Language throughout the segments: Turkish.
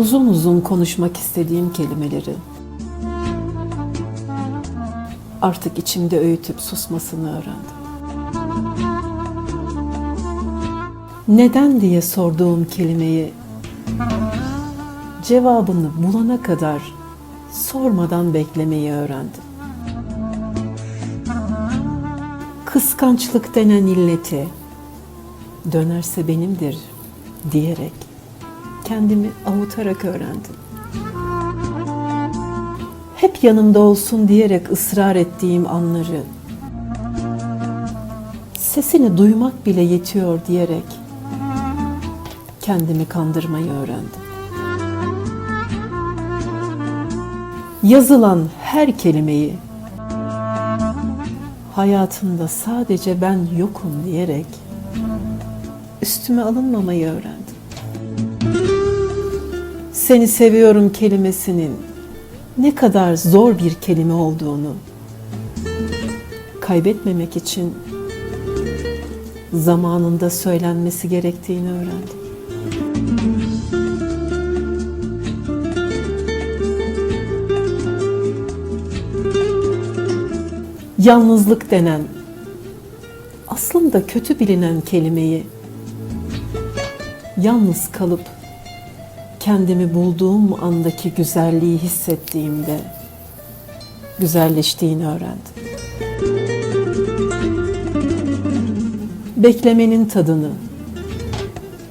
Uzun uzun konuşmak istediğim kelimeleri artık içimde öğütüp susmasını öğrendim. Neden diye sorduğum kelimeyi cevabını bulana kadar sormadan beklemeyi öğrendim. Kıskançlık denen illeti dönerse benimdir diyerek kendimi avutarak öğrendim. Hep yanımda olsun diyerek ısrar ettiğim anları sesini duymak bile yetiyor diyerek kendimi kandırmayı öğrendim. Yazılan her kelimeyi hayatımda sadece ben yokum diyerek üstüme alınmamayı öğrendim. Seni seviyorum kelimesinin ne kadar zor bir kelime olduğunu kaybetmemek için zamanında söylenmesi gerektiğini öğrendim. Yalnızlık denen aslında kötü bilinen kelimeyi yalnız kalıp kendimi bulduğum andaki güzelliği hissettiğimde güzelleştiğini öğrendim. Beklemenin tadını,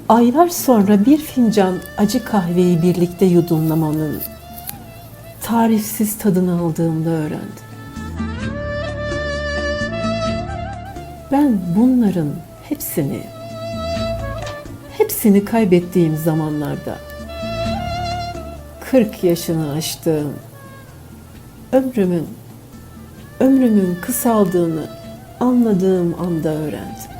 aylar sonra bir fincan acı kahveyi birlikte yudumlamanın tarifsiz tadını aldığımda öğrendim. Ben bunların hepsini hepsini kaybettiğim zamanlarda 40 yaşını aştığım ömrümün ömrümün kısaldığını anladığım anda öğrendim.